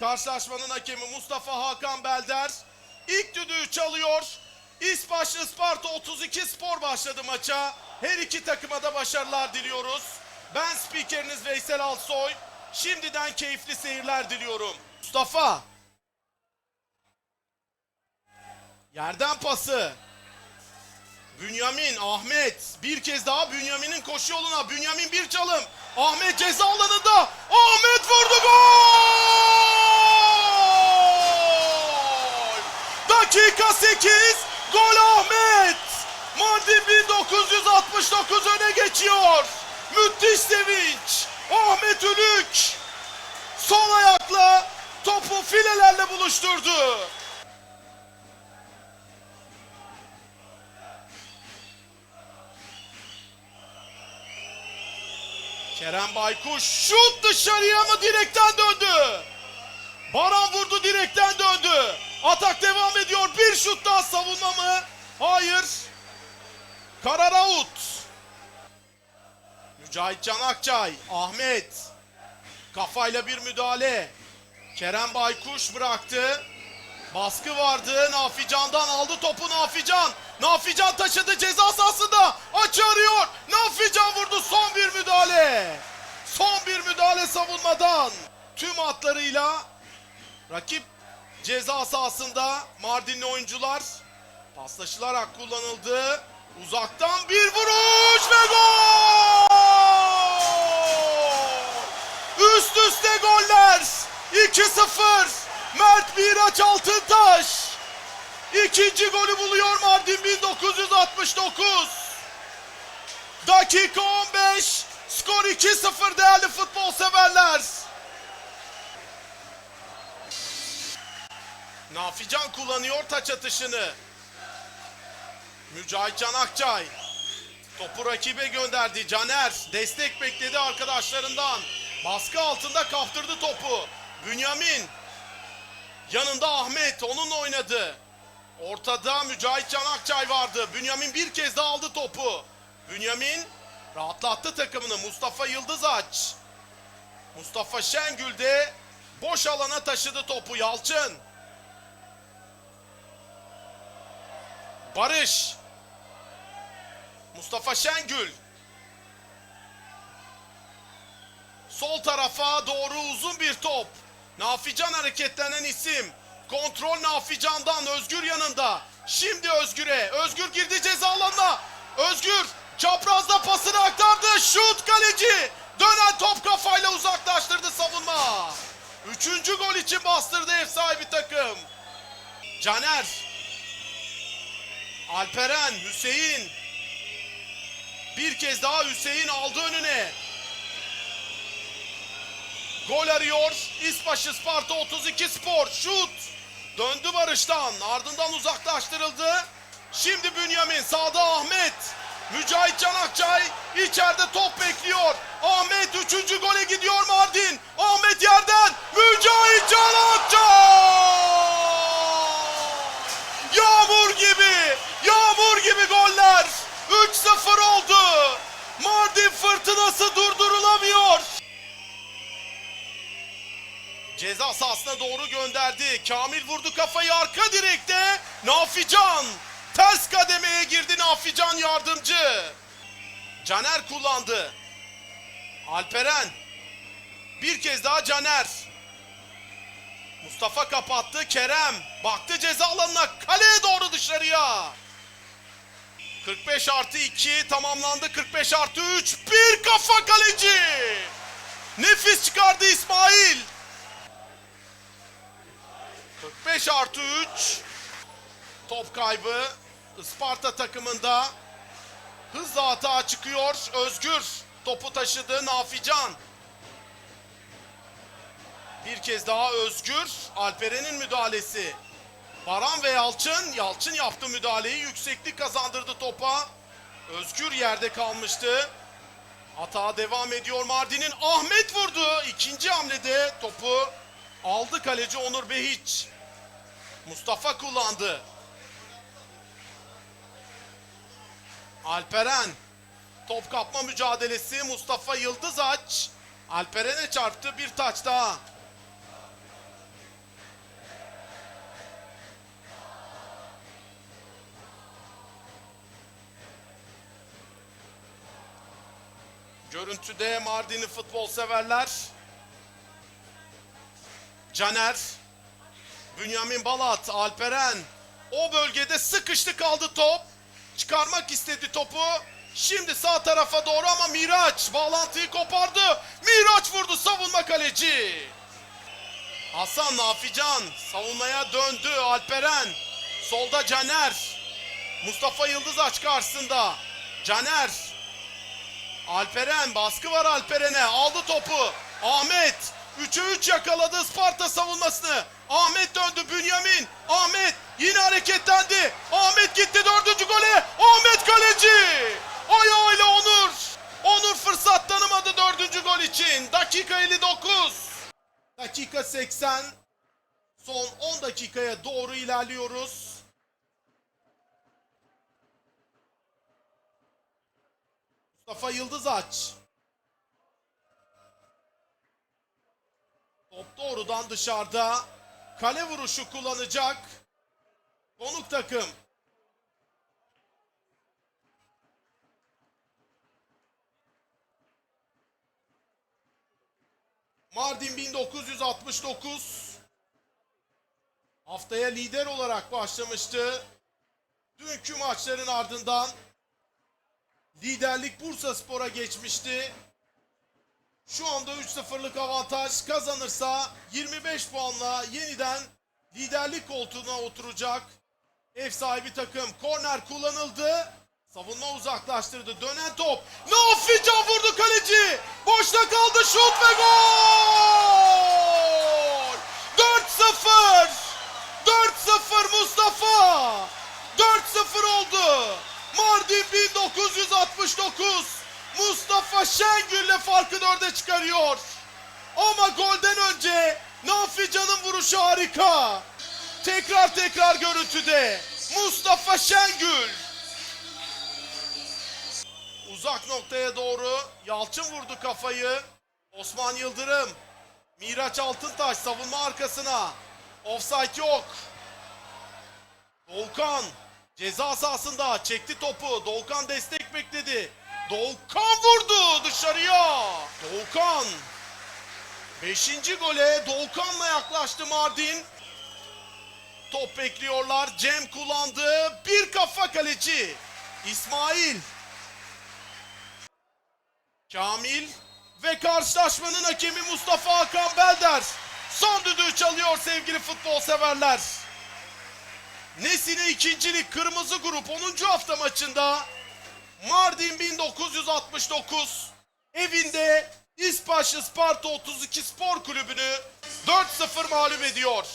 Karşılaşmanın hakemi Mustafa Hakan Belder. İlk düdüğü çalıyor. İspaşlı Isparta 32 spor başladı maça. Her iki takıma da başarılar diliyoruz. Ben spikeriniz Veysel Alsoy. Şimdiden keyifli seyirler diliyorum. Mustafa. Yerden pası. Bünyamin, Ahmet. Bir kez daha Bünyamin'in koşu yoluna. Bünyamin bir çalım. Ahmet ceza alanında. Ahmet vurdu gol! Dakika 8. Gol Ahmet. Mardin 1969 öne geçiyor. Müthiş sevinç. Ahmet Ülük. Sol ayakla topu filelerle buluşturdu. Kerem Baykuş şut dışarıya mı direkten döndü? Baran vurdu direkten döndü. Atak devam ediyor. Bir şut daha savunma mı? Hayır. Karar out. Mücahit Can Akçay. Ahmet. Kafayla bir müdahale. Kerem Baykuş bıraktı. Baskı vardı. Nafican'dan aldı topu Nafican. Nafican taşıdı ceza sahasında. Açı arıyor. Nafican vurdu. Son bir müdahale. Son bir müdahale savunmadan. Tüm hatlarıyla rakip ceza sahasında Mardinli oyuncular paslaşılarak kullanıldı. Uzaktan bir vuruş ve gol! Üst üste goller. 2-0. Mert Miraç Altıntaş. İkinci golü buluyor Mardin 1969. Dakika 15. Skor 2-0 değerli futbol severler. Nafican kullanıyor taç atışını. Mücahit Can Akçay. Topu rakibe gönderdi. Caner destek bekledi arkadaşlarından. Baskı altında kaptırdı topu. Bünyamin. Yanında Ahmet onunla oynadı. Ortada Mücahit Can Akçay vardı. Bünyamin bir kez daha aldı topu. Bünyamin rahatlattı takımını. Mustafa Yıldızaç. Mustafa Şengül de boş alana taşıdı topu. Yalçın. Barış. Mustafa Şengül. Sol tarafa doğru uzun bir top. Nafican hareketlenen isim. Kontrol Nafican'dan Özgür yanında. Şimdi Özgür'e. Özgür girdi ceza alanına. Özgür çaprazda pasını aktardı. Şut kaleci. Dönen top kafayla uzaklaştırdı savunma. Üçüncü gol için bastırdı ev sahibi takım. Caner. Alperen, Hüseyin. Bir kez daha Hüseyin aldı önüne. Gol arıyor. İspaşı Sparta 32 Spor. Şut. Döndü Barış'tan. Ardından uzaklaştırıldı. Şimdi Bünyamin. Sağda Ahmet. Mücahit Can Akçay içeride top bekliyor. Ahmet 3. gole gidiyor Mardin. Ahmet yerden. Mücahit Can Akçay. Yağmur gibi. Yağmur gibi goller. 3-0 oldu. Mardin fırtınası durdurulamıyor. Ceza sahasına doğru gönderdi. Kamil vurdu kafayı arka direkte. Nafican. Ters kademeye girdi Nafican yardımcı. Caner kullandı. Alperen. Bir kez daha Caner. Mustafa kapattı. Kerem. Baktı ceza alanına. Kaleye doğru dışarıya. 45 artı 2 tamamlandı. 45 artı 3. Bir kafa kaleci. Nefis çıkardı İsmail. 45 artı 3 top kaybı Isparta takımında hızla hata çıkıyor Özgür topu taşıdı Nafican bir kez daha Özgür Alperen'in müdahalesi Baran ve Yalçın Yalçın yaptı müdahaleyi yükseklik kazandırdı topa Özgür yerde kalmıştı Hata devam ediyor Mardin'in Ahmet vurdu ikinci hamlede topu aldı kaleci Onur Behiç Mustafa kullandı. Alperen. Top kapma mücadelesi Mustafa Yıldızaç. Alperen'e çarptı bir taç daha. Görüntüde Mardin'i futbol severler. Caner, Bünyamin Balat, Alperen. O bölgede sıkıştı kaldı top. Çıkarmak istedi topu. Şimdi sağ tarafa doğru ama Miraç bağlantıyı kopardı. Miraç vurdu savunma kaleci. Hasan Nafican savunmaya döndü. Alperen. Solda Caner. Mustafa Yıldız aç karşısında. Caner. Alperen baskı var Alperen'e. Aldı topu. Ahmet. 3'e 3 yakaladı Sparta savunmasını. Ahmet döndü Bünyamin. Ahmet yine hareketlendi. Ahmet gitti dördüncü gole. Ahmet kaleci. Ayağıyla Onur. Onur fırsat tanımadı dördüncü gol için. Dakika 59. Dakika 80. Son 10 dakikaya doğru ilerliyoruz. Mustafa Yıldız aç. Top doğrudan dışarıda. Kale vuruşu kullanacak. Konuk takım. Mardin 1969 haftaya lider olarak başlamıştı. Dünkü maçların ardından liderlik Bursa Spor'a geçmişti. Şu anda 3-0'lık avantaj kazanırsa 25 puanla yeniden liderlik koltuğuna oturacak. Ev sahibi takım korner kullanıldı. Savunma uzaklaştırdı. Dönen top. Nafican vurdu kaleci. Boşta kaldı şut ve gol! 4-0. 4-0 Mustafa. 4-0 oldu. Mardin 1969. Mustafa Şengül'le farkı dörde çıkarıyor. Ama golden önce Nafican'ın vuruşu harika. Tekrar tekrar görüntüde. Mustafa Şengül. Uzak noktaya doğru Yalçın vurdu kafayı. Osman Yıldırım. Miraç Altıntaş savunma arkasına. Offside yok. Doğukan ceza sahasında çekti topu. Doğukan destek bekledi. Doğukan vurdu dışarıya. Doğukan. Beşinci gole Doğukan'la yaklaştı Mardin. Top bekliyorlar. Cem kullandı. Bir kafa kaleci. İsmail. Kamil ve karşılaşmanın hakemi Mustafa Hakan Belder. Son düdüğü çalıyor sevgili futbol severler. Nesine ikincilik kırmızı grup 10. hafta maçında Mardin 1969 evinde İspaşlı Sparta 32 Spor Kulübü'nü 4-0 mağlup ediyor.